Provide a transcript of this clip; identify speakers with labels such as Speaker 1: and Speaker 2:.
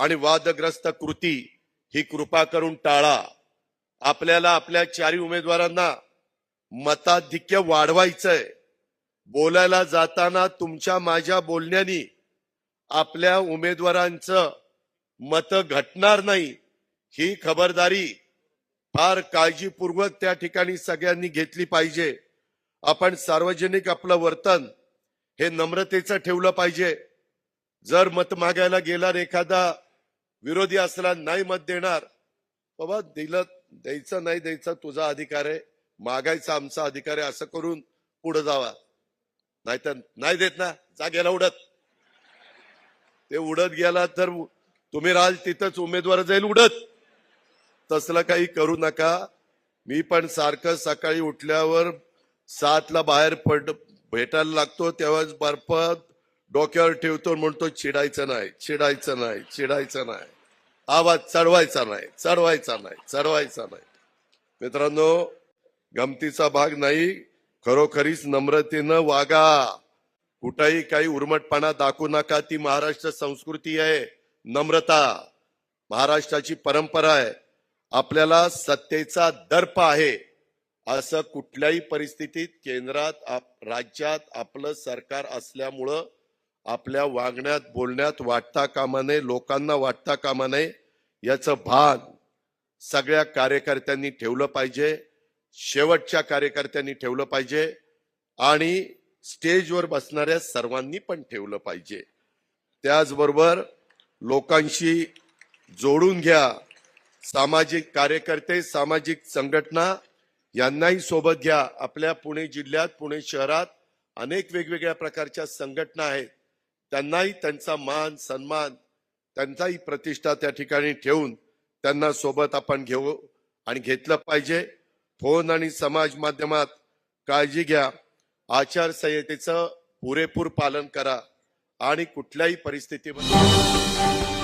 Speaker 1: आणि वादग्रस्त कृती ही कृपा करून टाळा. आपल्याला आपल्या चारी उमेदवारांना मताधिक्य वाढवायचंय. बोलायला जाताना तुमच्या माझ्या बोलण्यानी आपल्या उमेदवारांचं मत घटणार नाही ही खबरदारी फार काळजीपूर्वक त्या ठिकाणी सगळ्यांनी घेतली पाहिजे. आपण सार्वजनिक आपलं वर्तन हे नम्रतेचं ठेवलं पाहिजे. जर मत मागायला गेला एखादा विरोधी असला नाही मत देणार. बाबा दिलं द्यायचं नाही द्यायचं तुझा अधिकार आहे. मागायचा आमचा अधिकार आहे. असं करून पुढे जावा. नाहीतर नाही देत ना. जा गेला उडत. ते उडत गेला तर तुम्ही राहाल तिथंच उमेदवार जाईल उडत. तसलं काही करू नका. मी पण सारखं सकाळी उठल्यावर सातला बाहेर पड भेटायला लागतो. तेव्हाच बर्फ डोक्यावर ठेवतो म्हणतो चिडायचं नाही चिडायचं नाही चिडायचं नाही. आवाज चढवायचा नाही चढवायचा नाही चढवायचा नाही. मित्रांनो गमतीचा भाग नाही खरोखरीच नम्रतेनं वागा. कुठंही काही उर्मटपणा दाखवू नका ती महाराष्ट्र संस्कृती आहे नम्रता. महाराष्ट्राची परंपरा आहे आपल्याला सत्तेचा दर्प आहे. असं कुठल्याही परिस्थितीत केंद्रात आप- राज्यात आपलं सरकार असल्यामुळं आपल्या वागण्यात बोलण्यात वाटता कामा नये लोकांना वाटता कामा नये याचं भान सगळ्या कार्यकर्त्यांनी ठेवलं पाहिजे शेवटच्या कार्यकर्त्यांनी ठेवलं पाहिजे आणि स्टेजवर बसणाऱ्या सर्वांनी पण ठेवलं पाहिजे. त्याचबरोबर लोकांशी जोडून घ्या. सामाजिक कार्यकर्ते सामाजिक संघटना यांनाही सोबत घ्या. आपल्या पुणे जिल्ह्यात पुणे शहरात अनेक वेगवेगळ्या प्रकारच्या संघटना आहेत. त्यांनाही त्यांचा मान सन्मान त्यांचाही प्रतिष्ठा त्या ठिकाणी ठेवून त्यांना सोबत आपण घेऊ आणि घेतलं पाहिजे. फोन आणि समाज माध्यमात काळजी घ्या. आचारसंहितेचं पुरेपूर पालन करा आणि कुठल्याही परिस्थितीमध्ये